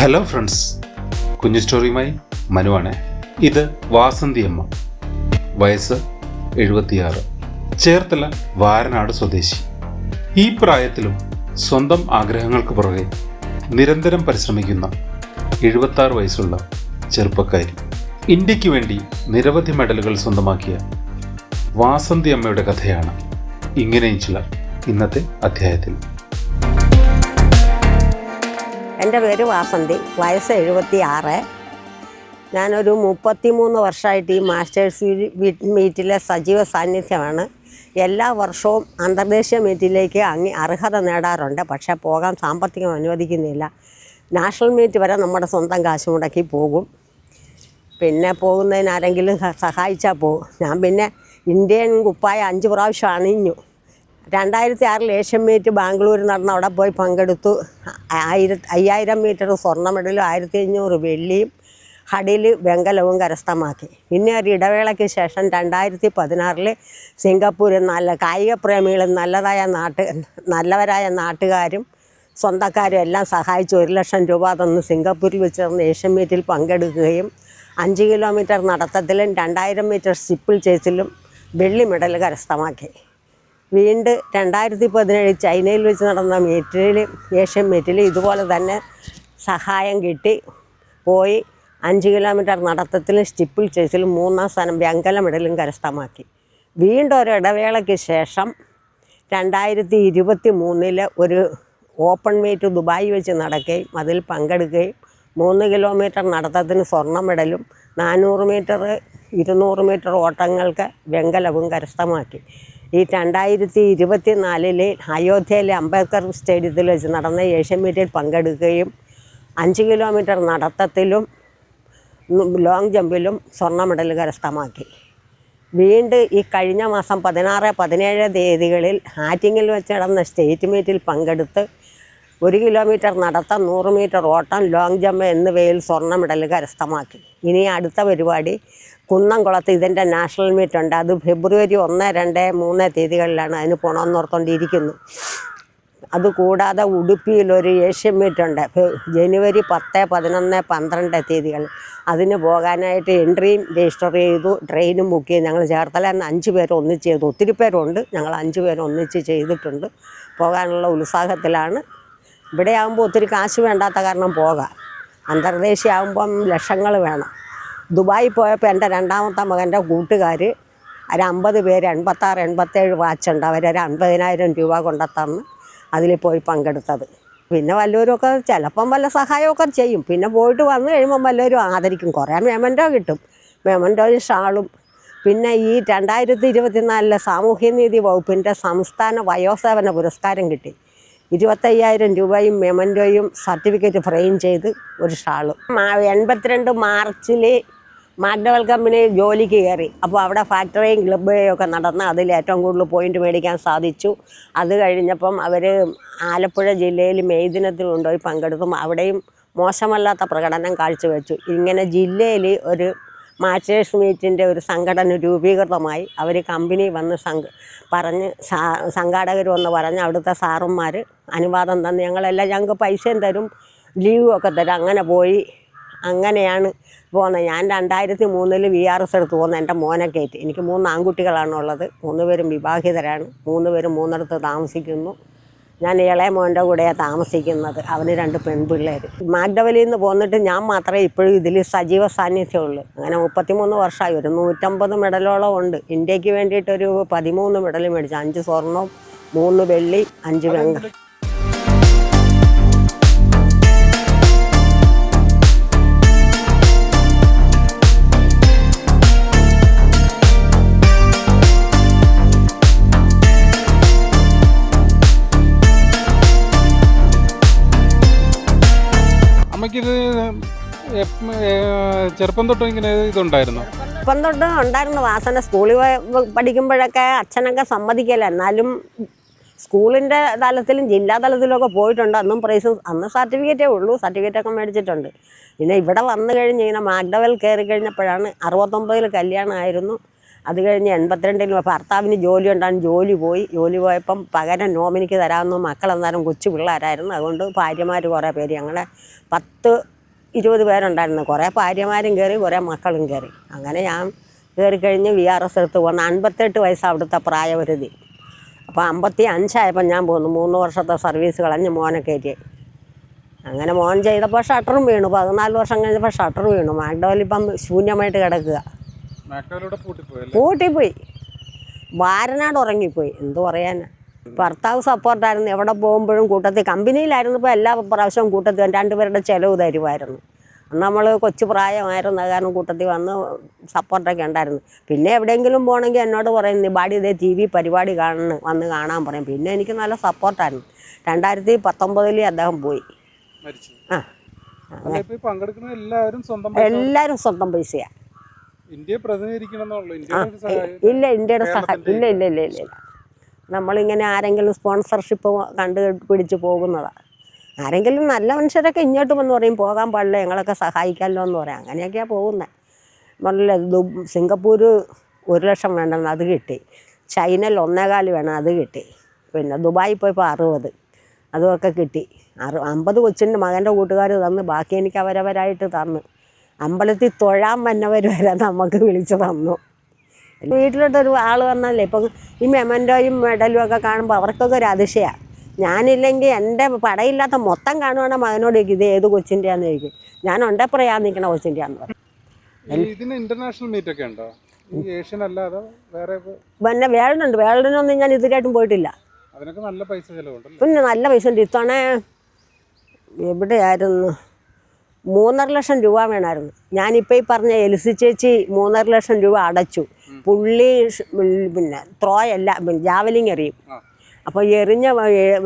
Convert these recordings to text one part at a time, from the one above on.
Hello friends കുഞ്ഞു സ്റ്റോറിയുമായി മനുവാണ് ഇത് വാസന്തി അമ്മ. വയസ്സ് എഴുപത്തിയാറ്. ചേർത്തല വാരനാട് സ്വദേശി. ഈ പ്രായത്തിലും സ്വന്തം ആഗ്രഹങ്ങൾക്ക് പുറകെ നിരന്തരം പരിശ്രമിക്കുന്ന എഴുപത്താറ് വയസ്സുള്ള ചെറുപ്പക്കാരി. ഇന്ത്യയ്ക്ക് വേണ്ടി നിരവധി മെഡലുകൾ സ്വന്തമാക്കിയ വാസന്തി അമ്മയുടെ കഥയാണ് ഇങ്ങനെയും ചിലർ ഇന്നത്തെ അധ്യായത്തിൽ. എന്റെ പേര് വാസന്തി വയസ്സ് എഴുപത്തി ആറ് ഞാനൊരു മുപ്പത്തി മൂന്ന് വർഷമായിട്ട് ഈ മാസ്റ്റേഴ്സ് മീറ്റിലെ സജീവ സാന്നിധ്യമാണ്. എല്ലാ വർഷവും അന്തർദേശീയ മീറ്റിലേക്ക് അങ്ങ് അർഹത നേടാറുണ്ട്. പക്ഷേ പോകാൻ സാമ്പത്തികം അനുവദിക്കുന്നില്ല. നാഷണൽ മീറ്റ് വരെ നമ്മുടെ സ്വന്തം കാശ് മുടക്കി പോകും. പിന്നെ പോകുന്നതിന് ആരെങ്കിലും സഹായിച്ചാൽ പോകും. ഞാൻ പിന്നെ ഇന്ത്യൻ കുപ്പായ അഞ്ച് പ്രാവശ്യം അണിഞ്ഞു. രണ്ടായിരത്തി ആറിൽ ഏഷ്യൻ മീറ്റ് ബാംഗ്ലൂർ നടന്ന അവിടെ പോയി പങ്കെടുത്തു. ആയിരത്തി അയ്യായിരം മീറ്റർ സ്വർണ മെഡലും ആയിരത്തി അഞ്ഞൂറ് വെള്ളിയും ഹഡിൽ വെങ്കലവും കരസ്ഥമാക്കി. പിന്നെ ഒരു ഇടവേളയ്ക്ക് ശേഷം രണ്ടായിരത്തി പതിനാറിൽ സിംഗപ്പൂരിൽ നല്ല കായിക പ്രേമികളും നല്ലതായ നാട്ട് നല്ലവരായ നാട്ടുകാരും സ്വന്തക്കാരും എല്ലാം സഹായിച്ച്. ഒരു ലക്ഷം രൂപ തന്ന് സിംഗപ്പൂരിൽ വെച്ച് നടന്ന ഏഷ്യൻ മീറ്റിൽ പങ്കെടുക്കുകയും അഞ്ച് കിലോമീറ്റർ നടത്തത്തിലും രണ്ടായിരം മീറ്റർ സ്റ്റിപ്പിൾ ചേസിലും വെള്ളി മെഡൽ കരസ്ഥമാക്കി. വീണ്ടും രണ്ടായിരത്തി പതിനേഴ് ചൈനയിൽ വെച്ച് നടന്ന മീറ്റിൽ ഏഷ്യൻ മീറ്റിൽ ഇതുപോലെ തന്നെ സഹായം കിട്ടി. പോയി അഞ്ച് കിലോമീറ്റർ നടത്തത്തിലും സ്റ്റിപ്പിൾ ചേസിൽ മൂന്നാം സ്ഥാനം വെങ്കല മെഡലും കരസ്ഥമാക്കി. വീണ്ടും ഒരു ഇടവേളയ്ക്ക് ശേഷം രണ്ടായിരത്തി ഇരുപത്തി മൂന്നിൽ ഒരു ഓപ്പൺ മീറ്റ് ദുബായി വെച്ച് നടക്കുകയും അതിൽ പങ്കെടുക്കുകയും മൂന്ന് കിലോമീറ്റർ നടത്തത്തിന് സ്വർണ മെഡലും നാനൂറ് മീറ്റർ ഇരുന്നൂറ് മീറ്റർ ഓട്ടങ്ങൾക്ക് വെങ്കലവും കരസ്ഥമാക്കി. ഈ രണ്ടായിരത്തി ഇരുപത്തി നാലിലെ അയോധ്യയിലെ അംബേദ്കർ സ്റ്റേഡിയത്തിൽ വെച്ച് നടന്ന ഏഷ്യൻ മീറ്റിൽ പങ്കെടുക്കുകയും അഞ്ച് കിലോമീറ്റർ നടത്തത്തിലും ലോങ് ജമ്പിലും സ്വർണ മെഡൽ കരസ്ഥമാക്കി. വീണ്ടും ഈ കഴിഞ്ഞ മാസം പതിനാറ് പതിനേഴ് തീയതികളിൽ ആറ്റിങ്ങിൽ വെച്ച് നടന്ന സ്റ്റേറ്റ് മീറ്റിൽ പങ്കെടുത്ത് ഒരു കിലോമീറ്റർ നടത്തം നൂറ് മീറ്റർ ഓട്ടം ലോങ് ജമ്പ് എന്നിവയിൽ സ്വർണ മെഡൽ കരസ്ഥമാക്കി. ഇനി അടുത്ത പരിപാടി കുന്നംകുളത്ത് ഇതിന്റെ നാഷണൽ മീറ്റ് ഉണ്ട്. അത് ഫെബ്രുവരി ഒന്ന് രണ്ട് മൂന്ന് തീയതികളിലാണ് അതിന് പോണമെന്ന് ഓർത്തുകൊണ്ടിരിക്കുന്നു അതുകൂടാതെ ഉടുപ്പിയിൽ ഒരു ഏഷ്യൻ മീറ്റ് ഉണ്ട്. ജനുവരി പത്ത് പതിനൊന്ന് പന്ത്രണ്ട് തീയതികൾ. അതിന് പോകാനായിട്ട് എൻട്രിയും രജിസ്റ്റർ ചെയ്തു ട്രെയിനും ബുക്ക് ചെയ്തു. ഞങ്ങൾ ചേർത്തല എന്ന് അഞ്ച് പേര് ഒന്നിച്ച് ചെയ്തു. ഒത്തിരി പേരുണ്ട്. ഞങ്ങൾ അഞ്ച് പേര് ഒന്നിച്ച് ചെയ്തിട്ടുണ്ട്. പോകാനുള്ള ഉത്സാഹത്തിലാണ് ഇവിടെ ആകുമ്പോൾ ഒത്തിരി കാശ് വേണ്ടാത്ത കാരണം പോകാം. അന്തർദേശീയ ആകുമ്പം ലക്ഷങ്ങൾ വേണം. ദുബായി പോയപ്പോൾ എന്റെ രണ്ടാമത്തെ മകന്റെ കൂട്ടുകാർ ഒരു അമ്പത് പേര് എൺപത്താറ് എൺപത്തേഴ് വാച്ചുണ്ട് അവരൊരു അൻപതിനായിരം രൂപ കൊണ്ടെത്തന്ന് അതിൽ പോയി പങ്കെടുത്തത്. പിന്നെ വല്ലവരുമൊക്കെ ചിലപ്പം വല്ല സഹായമൊക്കെ ചെയ്യും. പിന്നെ പോയിട്ട് വന്നു കഴിയുമ്പം വല്ലവരും ആദരിക്കും. കുറേ മെമന്റോ കിട്ടും. മെമന്റോയും ഷാളും. പിന്നെ ഈ രണ്ടായിരത്തി ഇരുപത്തിനാലിലെ സാമൂഹ്യനീതി വകുപ്പിന്റെ സംസ്ഥാന വയോസേവന പുരസ്കാരം കിട്ടി. ഇരുപത്തയ്യായിരം രൂപയും മെമന്റോയും സർട്ടിഫിക്കറ്റ് ഫ്രെയിം ചെയ്ത് ഒരു ഷാളും. എൺപത്തിരണ്ട് മാർച്ചിൽ മാഗ്നവൽ കമ്പനി ജോലിക്ക് കയറി. അപ്പോൾ അവിടെ ഫാക്ടറിയും ക്ലബ്ബേയും ഒക്കെ നടന്ന് അതിൽ ഏറ്റവും കൂടുതൽ പോയിന്റ് മേടിക്കാൻ സാധിച്ചു. അത് കഴിഞ്ഞപ്പം അവർ ആലപ്പുഴ ജില്ലയിൽ മെയ് ദിനത്തിൽ കൊണ്ടുപോയി പങ്കെടുത്തും. അവിടെയും മോശമല്ലാത്ത പ്രകടനം കാഴ്ചവെച്ചു. ഇങ്ങനെ ജില്ലയിൽ ഒരു മാസ്റ്റേഴ്സ് മീറ്റിന്റെ ഒരു സംഘടന രൂപീകൃതമായി അവർ കമ്പനി വന്ന് സംഘ പറഞ്ഞ് സംഘാടകർ വന്ന് പറഞ്ഞ് അവിടുത്തെ സാറന്മാർ അനുവാദം തന്ന് ഞങ്ങളെല്ലാം ഞങ്ങൾക്ക് പൈസയും തരും ലീവും ഒക്കെ തരും. അങ്ങനെ പോയി. അങ്ങനെയാണ് പോകുന്നത് ഞാൻ രണ്ടായിരത്തി മൂന്നിൽ വി ആർ എസ് എടുത്ത് പോകുന്നത് എന്റെ മോനെ കയറ്റി. എനിക്ക് മൂന്ന് ആൺകുട്ടികളാണുള്ളത് മൂന്ന് പേരും വിവാഹിതരാണ്. മൂന്ന് പേരും മൂന്നിടത്ത് താമസിക്കുന്നു. ഞാൻ ഇളയ മോന്റെ കൂടെയാണ് താമസിക്കുന്നത്. അവന് രണ്ട് പെൺപിള്ളേർ മാഗ്ഡവലിയിൽ നിന്ന് പോന്നിട്ട് ഞാൻ മാത്രമേ ഇപ്പോഴും ഇതിൽ സജീവ സാന്നിധ്യമുള്ളൂ. അങ്ങനെ മുപ്പത്തിമൂന്ന് വർഷമായി. ഒരു നൂറ്റമ്പത് മെഡലോളം ഉണ്ട്. ഇന്ത്യയ്ക്ക് വേണ്ടിയിട്ടൊരു പതിമൂന്ന് മെഡൽ മേടിച്ചു. അഞ്ച് സ്വർണവും മൂന്ന് വെള്ളി അഞ്ച് വെങ്ക ചെറുപ്പം തൊട്ടും ഇങ്ങനെ ഇതുണ്ടായിരുന്നു? ചെറുപ്പം തൊട്ട് ഉണ്ടായിരുന്നു വാസന. സ്കൂളിൽ പഠിക്കുമ്പോഴൊക്കെ അച്ഛനൊക്കെ സമ്മതിക്കല്ല എന്നാലും സ്കൂളിന്റെ തലത്തിലും ജില്ലാ തലത്തിലും ഒക്കെ പോയിട്ടുണ്ട്. അന്നും പ്രൈസ് അന്ന് സർട്ടിഫിക്കറ്റേ ഉള്ളൂ. സർട്ടിഫിക്കറ്റൊക്കെ മേടിച്ചിട്ടുണ്ട്. പിന്നെ ഇവിടെ വന്നു കഴിഞ്ഞ് ഇങ്ങനെ മാഗ്ഡവൽ കയറി കഴിഞ്ഞപ്പോഴാണ് അറുപത്തൊമ്പതിൽ കല്യാണമായിരുന്നു അത് കഴിഞ്ഞ് എൺപത്തിരണ്ടിൽ ഭർത്താവിന് ജോലി ഉണ്ടായിരുന്നു. ജോലി പോയി. ജോലി പോയപ്പം പകരം നോമിനിക്ക് തരാമെന്ന് മക്കളെന്നാലും കൊച്ചു പിള്ളേരായിരുന്നു. അതുകൊണ്ട് ഭാര്യമാർ കുറേ പേര്. ഞങ്ങളെ പത്ത് ഇരുപത് പേരുണ്ടായിരുന്നു. കുറേ ഭാര്യമാരും കയറി കുറേ മക്കളും കയറി. അങ്ങനെ ഞാൻ കയറി കഴിഞ്ഞ് വി ആർ എസ് എടുത്ത് പോകുന്ന അൻപത്തെട്ട് വയസ്സ് അവിടുത്തെ പ്രായപരിധി. അപ്പോൾ അമ്പത്തി അഞ്ചായപ്പോൾ ഞാൻ പോന്നു. മൂന്ന് വർഷത്തെ സർവീസ് കളഞ്ഞ് മോനെ കയറ്റി. അങ്ങനെ മോൻ ചെയ്തപ്പോൾ ഷട്ടറും വീണു. പതിനാല് വർഷം കഴിഞ്ഞപ്പോൾ ഷട്ടർ വീണു. മാക്ഡോയിൽ ഇപ്പം ശൂന്യമായിട്ട് കിടക്കുക. പൂട്ടിപ്പോയി. വാരനാട് ഉറങ്ങിപ്പോയി. എന്തു പറയാനാ? ഭർത്താവ് സപ്പോർട്ടായിരുന്നു. എവിടെ പോകുമ്പോഴും കൂട്ടത്തിൽ. കമ്പനിയിലായിരുന്നപ്പോൾ എല്ലാ പ്രാവശ്യവും കൂട്ടത്തിൽ രണ്ടുപേരുടെ ചിലവ് തരുമായിരുന്നു. അന്ന് നമ്മൾ കൊച്ചു പ്രായമായിരുന്നു കാരണം കൂട്ടത്തിൽ വന്ന് സപ്പോർട്ടൊക്കെ ഉണ്ടായിരുന്നു. പിന്നെ എവിടെയെങ്കിലും പോകണമെങ്കിൽ എന്നോട് പറയും നീ ബാടി ഇതേ ടി വി പരിപാടി കാണുന്നു. വന്ന് കാണാൻ പറയും. പിന്നെ എനിക്ക് നല്ല സപ്പോർട്ടായിരുന്നു. രണ്ടായിരത്തി പത്തൊമ്പതിൽ അദ്ദേഹം പോയി. ആ. എല്ലാവരും സ്വന്തം പൈസയാണ് ഇല്ല ഇന്ത്യയുടെ സഹായം ഇല്ല ഇല്ല ഇല്ല ഇല്ല ഇല്ല. നമ്മളിങ്ങനെ ആരെങ്കിലും സ്പോൺസർഷിപ്പ് കണ്ട് പിടിച്ച് പോകുന്നതാണ് ആരെങ്കിലും നല്ല മനുഷ്യരൊക്കെ ഇങ്ങോട്ട് വന്ന് പറയും പോകാൻ പാടില്ല ഞങ്ങളൊക്കെ സഹായിക്കാമല്ലോ എന്ന് പറയാം. അങ്ങനെയൊക്കെയാണ് പോകുന്നത് നല്ല സിംഗപ്പൂർ ഒരു ലക്ഷം വേണമെന്ന് അത് കിട്ടി. ചൈനയിൽ ഒന്നേകാൽ വേണം അത് കിട്ടി. പിന്നെ ദുബായി പോയപ്പോൾ അറുപത്. അതുമൊക്കെ കിട്ടി. അറു അമ്പത് കൊച്ചിന്റെ മകന്റെ കൂട്ടുകാർ തന്ന് ബാക്കി എനിക്ക് അവരവരായിട്ട് തന്നു. അമ്പലത്തിൽ തൊഴാൻ വന്നവർ വരെ നമുക്ക് വിളിച്ച് തന്നു. വീട്ടിലോട്ടൊരു ആൾ വന്നല്ലേ? ഇപ്പം ഈ മെമന്റോയും മെഡലും ഒക്കെ കാണുമ്പോൾ അവർക്കൊക്കെ ഒരു അതിശയമാണ് ഞാനില്ലെങ്കിൽ എന്റെ പടയില്ലാത്ത മൊത്തം കാണുവാണെങ്കിൽ മകനോട് ചോദിക്കും ഇത് ഏത് കൊച്ചിന്റെയാന്ന് ചോദിക്കും. ഞാൻ ഉണ്ടെ ഉണ്ടപ്പുറയാൻ നിൽക്കണ കൊച്ചിന്റെയാന്ന് പറയും. ഇതിന് ഇന്റർനാഷണൽ മീറ്റ് ഒക്കെ ഉണ്ടോ? ഏഷ്യൻ അല്ലാതെ വേറെ പിന്നെ വേൾഡുണ്ട് വേൾഡിനൊന്നും ഞാൻ ഇതിലായിട്ടും പോയിട്ടില്ല. അതിനൊക്കെ നല്ല പൈസ ചെലവുണ്ടല്ലോ? പിന്നെ നല്ല പൈസ ഉണ്ട്. ഇത്തവണ എവിടെയായിരുന്നു? മൂന്നര ലക്ഷം രൂപ വേണമായിരുന്നു ഞാനിപ്പോൾ ഈ പറഞ്ഞ എലിസി ചേച്ചി മൂന്നര ലക്ഷം രൂപ അടച്ചു. പുള്ളി പിന്നെ ത്രോ അല്ല ജാവലിങ് എറിയും. അപ്പോൾ എറിഞ്ഞ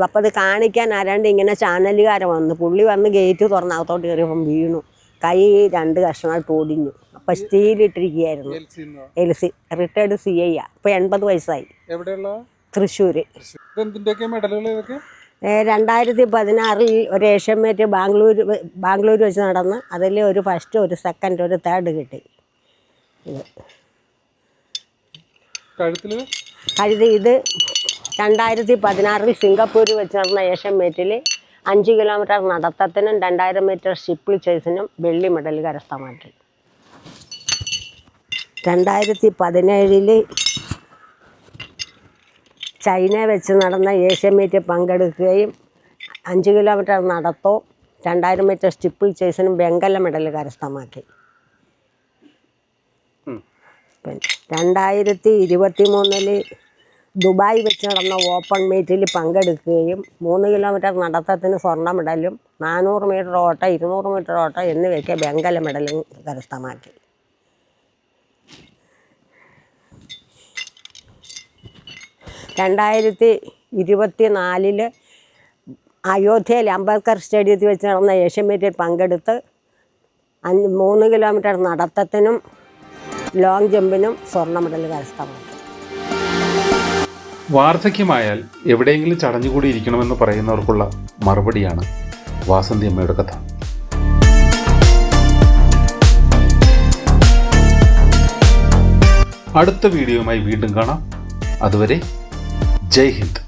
അപ്പോൾ അത് കാണിക്കാൻ ആരാണ്ട് ഇങ്ങനെ ചാനലുകാരൻ വന്നു. പുള്ളി വന്ന് ഗേറ്റ് തുറന്ന് അകത്തോട്ട് കയറിയപ്പം വീണു. കൈ രണ്ട് കഷ്ണമായിട്ട് ഒടിഞ്ഞു അപ്പൊ സ്റ്റീലിട്ടിരിക്കുകയായിരുന്നു. L C LIC retired C I ആ എൺപത് വയസ്സായി. തൃശ്ശൂർ രണ്ടായിരത്തി പതിനാറിൽ ഒരു ഏഷ്യൻ മേറ്റ് ബാംഗ്ലൂർ ബാംഗ്ലൂർ വെച്ച് നടന്ന് അതിൽ ഒരു ഫസ്റ്റ് ഒരു സെക്കൻഡ് ഒരു തേർഡ് കിട്ടി. കഴുത്തിൽ കഴുതി ഇത് രണ്ടായിരത്തി പതിനാറിൽ സിംഗപ്പൂരിൽ വെച്ച് നടന്ന ഏഷ്യൻ മീറ്റിൽ അഞ്ച് കിലോമീറ്റർ നടത്തത്തിനും രണ്ടായിരം മീറ്റർ ഷിപ്പിൾ ചേസിനും വെള്ളി മെഡൽ കരസ്ഥമാക്കി രണ്ടായിരത്തി പതിനേഴിൽ ചൈന വെച്ച് നടന്ന ഏഷ്യൻ മീറ്റ് പങ്കെടുക്കുകയും അഞ്ച് കിലോമീറ്റർ നടത്തവും രണ്ടായിരം മീറ്റർ സ്റ്റിപ്പിൾ ചേസിനും വെങ്കല മെഡൽ കരസ്ഥമാക്കി. പിന്നെ രണ്ടായിരത്തി ഇരുപത്തി മൂന്നിൽ ദുബായ് വെച്ച് നടന്ന ഓപ്പൺ മീറ്റിൽ പങ്കെടുക്കുകയും മൂന്ന് കിലോമീറ്റർ നടത്തത്തിന് സ്വർണ മെഡലും നാനൂറ് മീറ്റർ ഓട്ട ഇരുന്നൂറ് മീറ്റർ ഓട്ട എന്നിവയ്ക്ക് വെങ്കല മെഡലും കരസ്ഥമാക്കി. രണ്ടായിരത്തി ഇരുപത്തി നാലിൽ അയോധ്യയിൽ അംബേദ്കർ സ്റ്റേഡിയത്തിൽ വെച്ച് നടന്ന ഏഷ്യൻ മീറ്റിൽ പങ്കെടുത്ത് അഞ്ച് മൂന്ന് കിലോമീറ്റർ നടത്തത്തിനും ലോങ് ജമ്പിനും സ്വർണ മെഡൽ കരസ്ഥമാക്കി വാർദ്ധക്യമായാൽ എവിടെയെങ്കിലും ചടഞ്ഞുകൂടി ഇരിക്കണമെന്ന് പറയുന്നവർക്കുള്ള മറുപടിയാണ് വാസന്തി അമ്മയുടെ കഥ. അടുത്ത വീഡിയോയുമായി വീണ്ടും കാണാം. അതുവരെ ജയ് ഹിന്ദ്.